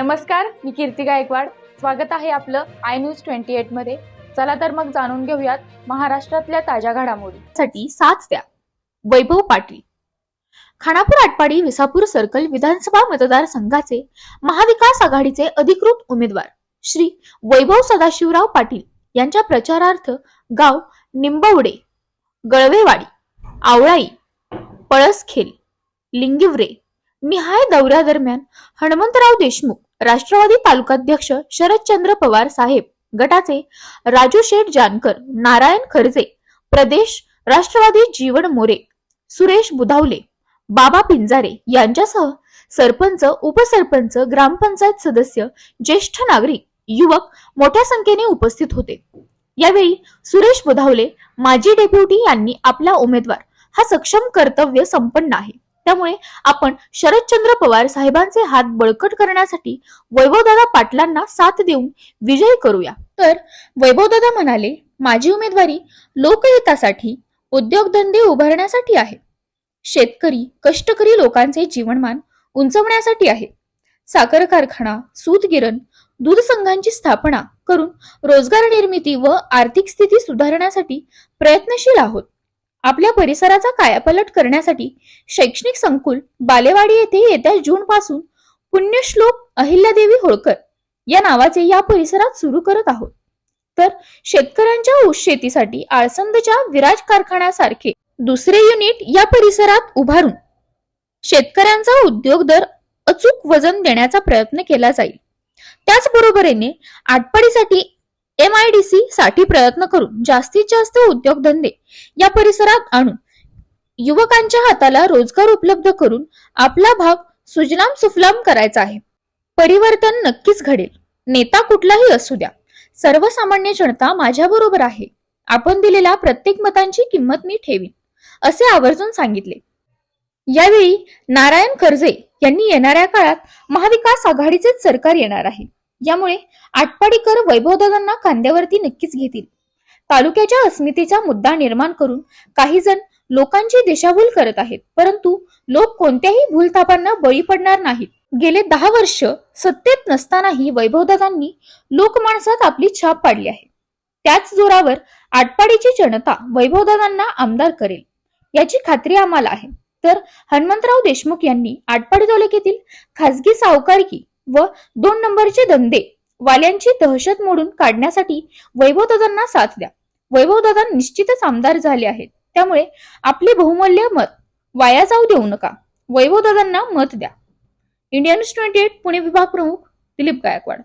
नमस्कार मी कीर्ती गायकवाड. स्वागत आहे आपलं आय न्यूज ट्वेंटी एटमध्ये. चला तर मग जाणून घेऊयात महाराष्ट्रातल्या ताज्या घडामोडीसाठी साथ द्या. वैभव पाटील. खानापूर आटपाडी विसापूर सर्कल विधानसभा मतदारसंघाचे महाविकास आघाडीचे अधिकृत उमेदवार श्री वैभव सदाशिवराव पाटील यांच्या प्रचारार्थ गाव निंबवडे गळवेवाडी आवळाई पळसखेल लिंगिवरे निहाय दौऱ्यादरम्यान हनुमंतराव देशमुख राष्ट्रवादी तालुकाध्यक्ष शरदचंद्र पवार साहेब गटाचे राजू शेठ जानकर नारायण खरजे प्रदेश राष्ट्रवादी जीवन मोरे सुरेश बुधावले बाबा पिंजारे यांच्यासह सरपंच उपसरपंच ग्रामपंचायत सदस्य ज्येष्ठ नागरिक युवक मोठ्या संख्येने उपस्थित होते. यावेळी सुरेश बुधावले माजी डेप्युटी यांनी आपला उमेदवार हा सक्षम कर्तव्य संपन्न आहे. त्यामुळे आपण शरदचंद्र पवार साहेबांचे हात बळकट करण्यासाठी वैभवदादा पाटलांना साथ देऊन विजयी करूया. तर वैभवदादा म्हणाले माझी उमेदवारी लोकहितासाठी उद्योगधंदे उभारण्यासाठी आहे. शेतकरी कष्टकरी लोकांचे जीवनमान उंचवण्यासाठी आहे. साखर कारखाना सूतगिरण दूध संघांची स्थापना करून रोजगार निर्मिती व आर्थिक स्थिती सुधारण्यासाठी प्रयत्नशील आहोत. आपल्या परिसराचा कायापलट करण्यासाठी शैक्षणिक संकुल बालेवाडी येथे येत्या जून पासून पुण्यश्लोक अहिल्यादेवी होळकर या नावाचे या परिसरात सुरू करत आहोत. तर शेतकऱ्यांच्या ऊस शेतीसाठी आळसंदच्या विराज कारखान्यासारखे दुसरे युनिट या परिसरात उभारून शेतकऱ्यांचा उद्योग दर अचूक वजन देण्याचा प्रयत्न केला जाईल. त्याचबरोबरीने आटपाडीसाठी एम आय डी सी साठी प्रयत्न करून जास्तीत जास्त उद्योगधंदे या परिसरात आणून युवकांच्या हाताला रोजगार उपलब्ध करून आपला भाग सुजलाम सुफलाम करायचा आहे. परिवर्तन नक्कीच घडेल. नेता कुठलाही असू द्या. सर्वसामान्य जनता माझ्या बरोबर आहे. आपण दिलेल्या प्रत्येक मतांची किंमत मी ठेवीन असे आवर्जून सांगितले. यावेळी नारायण खर्जे यांनी येणाऱ्या काळात महाविकास आघाडीचेच सरकार येणार आहे. यामुळे आटपाडीकर वैभवदादांना खांद्यावरती नक्कीच घेतील. तालुक्याच्या अस्मितेचा मुद्दा निर्माण करून काही जण लोकांची दिशाभूल करत आहेत. परंतु लोक कोणत्याही भूलथापांना बळी पडणार नाहीत. गेले दहा वर्ष सत्तेत नसतानाही वैभवदादांनी लोकमाणसात आपली छाप पाडली आहे. त्याच जोरावर आटपाडीची जनता वैभवदादांना आमदार करेल याची खात्री आम्हाला आहे. तर हनुमंतराव देशमुख यांनी आटपाडी तालुक्यातील खासगी सावकारकी व दोन नंबरचे धंदे. वाल्यांची दहशत मोडून काढण्यासाठी वैभवदादांना साथ द्या. वैभवदादा निश्चितच आमदार झाले आहेत. त्यामुळे आपले बहुमूल्य मत वाया जाऊ देऊ नका. वैभवदादांना मत द्या. इंडियन ट्वेंटी एट पुणे विभाग प्रमुख दिलीप गायकवाड.